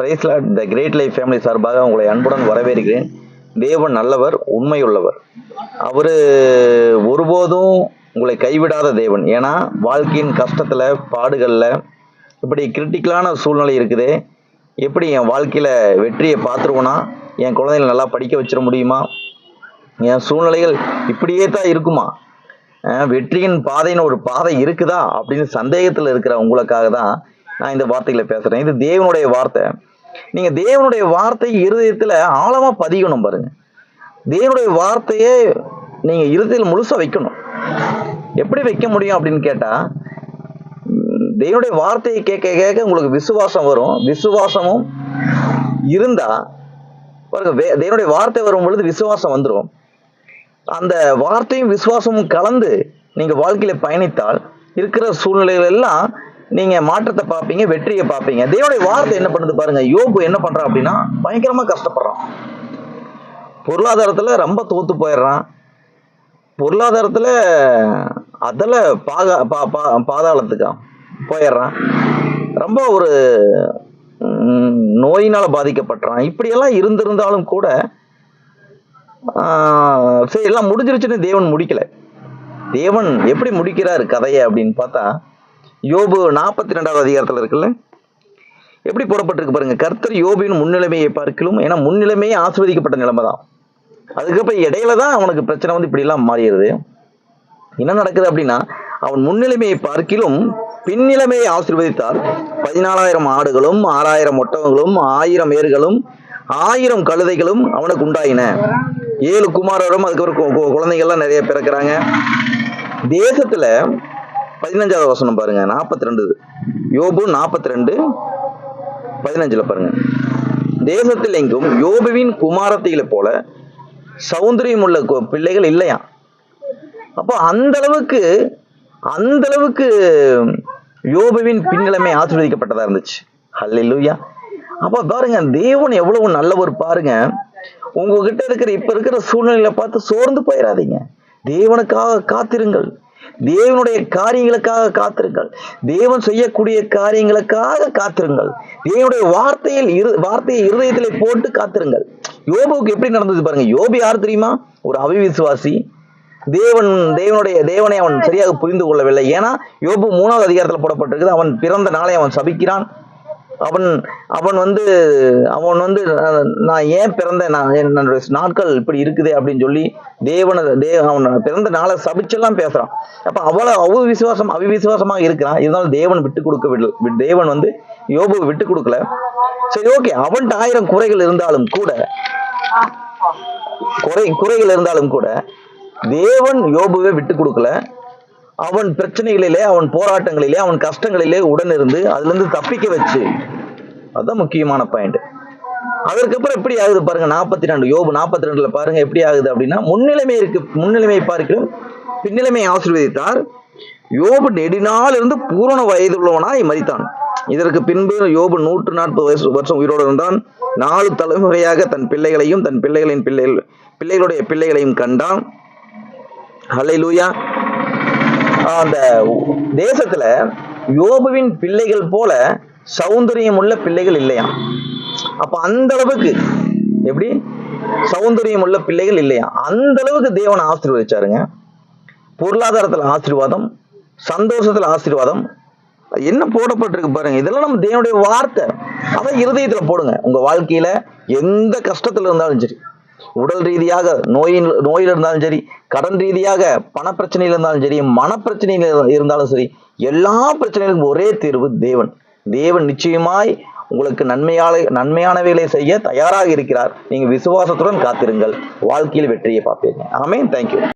பிரைஸ்லாட் the great life family சார்பாக உங்களை அன்புடன் வரவேற்கிறேன். தேவன் நல்லவர் உண்மையுள்ளவர். அவர் ஒருபோதும் உங்களை கைவிடாத தேவன். ஏன்னா வாழ்க்கையின் கஷ்டத்தில் பாடுகளில் இப்படி கிரிட்டிக்கலான சூழ்நிலை இருக்குது. எப்படி என் வாழ்க்கையில் வெற்றியை பார்த்துருவோன்னா என் குழந்தைகள் நல்லா படிக்க வச்சிட முடியுமா? என் சூழ்நிலைகள் இப்படியே தான் இருக்குமா? வெற்றியின் பாதைன்னு ஒரு பாதை இருக்குதா? அப்படின்னு சந்தேகத்தில் இருக்கிற உங்களுக்காக தான் நான் இந்த வார்த்தைகளை பேசுகிறேன் இது தேவனுடைய வார்த்தை. நீங்க தேவனுடைய வார்த்தை இருதயத்துல ஆழமா பதிக்கணும் பாருங்க. தேவனுடைய வார்த்தையே நீங்க இருதயத்தில் முழுசா வைக்கணும். எப்படி வைக்க முடியும் அப்படின்னு கேட்டா தேவனுடைய வார்த்தையை கேட்க கேட்க உங்களுக்கு விசுவாசம் வரும். விசுவாசமும் இருந்தா பாருங்க தேவனுடைய வார்த்தை வரும் பொழுது விசுவாசம் வந்துடும் அந்த வார்த்தையும் விசுவாசமும் கலந்து நீங்க வாழ்க்கையில பயணித்தால் இருக்கிற சூழ்நிலைகள் எல்லாம் நீங்க மாற்றத்தை பார்ப்பீங்க வெற்றியை பார்ப்பீங்க. தேவனுடைய வார்த்தை என்ன பண்ணுது பாருங்க யோபு என்ன பண்றான் அப்படின்னா பயங்கரமா கஷ்டப்படுறான். பொருளாதாரத்துல ரொம்ப தோத்து போயிடுறான். பொருளாதாரத்துல அதில் பாகா பா பா பாதாளத்துக்கா போயிடுறான். ரொம்ப ஒரு நோயினால் நோயினால இப்படியெல்லாம் இருந்திருந்தாலும் கூட சரி எல்லாம் முடிஞ்சிருச்சுன்னு தேவன் முடிக்கல. தேவன் எப்படி முடிக்கிறார் கதையை அப்படின்னு பார்த்தா யோபு நாற்பத்தி ரெண்டாவது அதிகாரத்தில் இருக்குல்ல? எப்படி போடப்பட்டிருக்கு பாருங்க. கர்த்தர் யோபின் முன்னிலைமையை பார்க்கலும் ஏன்னா முன்னிலைமையே ஆசிர்வதிக்கப்பட்ட நிலைமை தான் அதுக்கப்புறம் இடையில தான் அவனுக்கு பிரச்சனை வந்து இப்படிலாம் மாறிடுது. என்ன நடக்குது அப்படின்னா அவன் முன்னிலைமையை பார்க்கிலும் பின்னிலைமையை ஆசிர்வதித்தார். பதினாலாயிரம் ஆடுகளும் ஆறாயிரம் ஒட்டகங்களும் ஆயிரம் ஏர்களும் ஆயிரம் கழுதைகளும் அவனுக்கு உண்டாயின. ஏழு குமாரரும் அதுக்கப்புறம் கு- குழந்தைகள்லாம் நிறைய பிறக்கிறாங்க. தேசத்துல பதினஞ்சாவது வசனம் பாருங்க. நாற்பத்தி ரெண்டு யோபு நாற்பத்தி ரெண்டு பதினஞ்சுல பாருங்க. தேசத்தில் எங்கும் யோபுவின் குமாரத்திகளை போல சௌந்தரியம் உள்ள கு- பிள்ளைகள் இல்லையா? அப்போ அந்த அளவுக்கு அந்த அளவுக்கு யோபுவின் பின்னிலைமை ஆசீர்வதிக்கப்பட்டதா இருந்துச்சு. ஹல்லேலூயா. அப்போ பாருங்க தேவன் எவ்வளவு நல்லவர் பாருங்க. உங்ககிட்ட இருக்கிற இப்ப இருக்கிற சூழ்நிலையில பார்த்து சோர்ந்து போயிடாதீங்க தேவனுக்காக காத்திருங்கள். தேவனுடைய காரியங்களுக்காக காத்திருங்கள். தேவன் செய்யக்கூடிய காரியங்களுக்காக காத்திருங்கள். தேவனுடைய வார்த்தையில் இரு வார்த்தையை இருதயத்திலே போட்டு காத்திருங்கள். யோபுவுக்கு எப்படி நடந்தது பாருங்க. யோபு யார் தெரியுமா? ஒரு அவிவிசுவாசி. தேவன் தேவனுடைய தேவனை அவன் சரியாக புரிந்து கொள்ளவில்லை. ஏன்னா யோபு மூணாவது அதிகாரத்தில் போடப்பட்டிருக்குது. அவன் பிறந்த நாளை அவன் சபிக்கிறான். அவன் அவன் வந்து அவன் வந்து நான் ஏன் பிறந்த நான் என்னுடைய நாட்கள் இப்படி இருக்குது அப்படின்னு சொல்லி தேவனை தே அவன் பிறந்த நாளை சபிச்செல்லாம் பேசுறான். அப்ப அவ்வளவு அவ்வளவு விசுவாசம் அவிவிசுவாசமாக இருக்கிறான். இருந்தாலும் தேவன் விட்டு கொடுக்க விடல தேவன் வந்து யோபு விட்டு கொடுக்கல. சரி ஓகே அவன்கிட்ட ஆயிரம் குறைகள் இருந்தாலும் கூட குறை குறைகள் இருந்தாலும் கூட தேவன் யோபுவே விட்டு கொடுக்கல. அவன் பிரச்சனைகளிலே அவன் போராட்டங்களிலே அவன் கஷ்டங்களிலே உடன் இருந்து அதுல இருந்து தப்பிக்க வச்சு. அதுதான் முக்கியமான பாயிண்ட் அதற்கப்புறம் எப்படி ஆகுது பாருங்க நாற்பத்தி ரெண்டு யோபு நாற்பத்தி ரெண்டுல பாருங்க எப்படி ஆகுது அப்படின்னா முன்னிலைமை இருக்கு முன்னிலைமை பார்க்கிறோம். பின்னிலைமை ஆசீர்வதித்தார். யோபு நெடுநாள் இருந்து பூரண வயது உள்ளவனாய் மதித்தான் இதற்கு பின்பு யோபு நூற்று நாற்பது வயசு வருஷம் உயிரோடு இருந்தான். நாலு தலைமுறையாக தன் பிள்ளைகளையும் தன் பிள்ளைகளின் பிள்ளைகள் பிள்ளைகளுடைய பிள்ளைகளையும் கண்டான். ஹalleluya அந்த தேசத்துல யோபுவின் பிள்ளைகள் போல சௌந்தரியம் உள்ள பிள்ளைகள் இல்லையாம் அப்ப அந்த அளவுக்கு எப்படி? சௌந்தரியம் உள்ள பிள்ளைகள் இல்லையா? அந்த அளவுக்கு தேவன் ஆசீர்வதிச்சாருங்க. பொருளாதாரத்துல ஆசீர்வாதம் சந்தோஷத்துல ஆசீர்வாதம். என்ன போடப்பட்டிருக்கு பாருங்க. இதெல்லாம் நம்ம தேவனுடைய வார்த்தை. அதான் இருதயத்துல போடுங்க. உங்க வாழ்க்கையில எந்த கஷ்டத்துல இருந்தாலும் சரி. உடல் ரீதியாக நோயின் நோயில் இருந்தாலும் சரி கடன் ரீதியாக பணப்பிரச்சனையில் இருந்தாலும் சரி மனப்பிரச்சனையில் இருந்தாலும் சரி எல்லா பிரச்சனைகளுக்கும் ஒரே தீர்வு தேவன். தேவன் நிச்சயமாய் உங்களுக்கு நன்மையால நன்மையானவைகளை செய்ய தயாராக இருக்கிறார். நீங்க விசுவாசத்துடன் காத்திருங்கள். வாழ்க்கையில் வெற்றியை பார்ப்பீங்க. ஆமென். தேங்க்யூ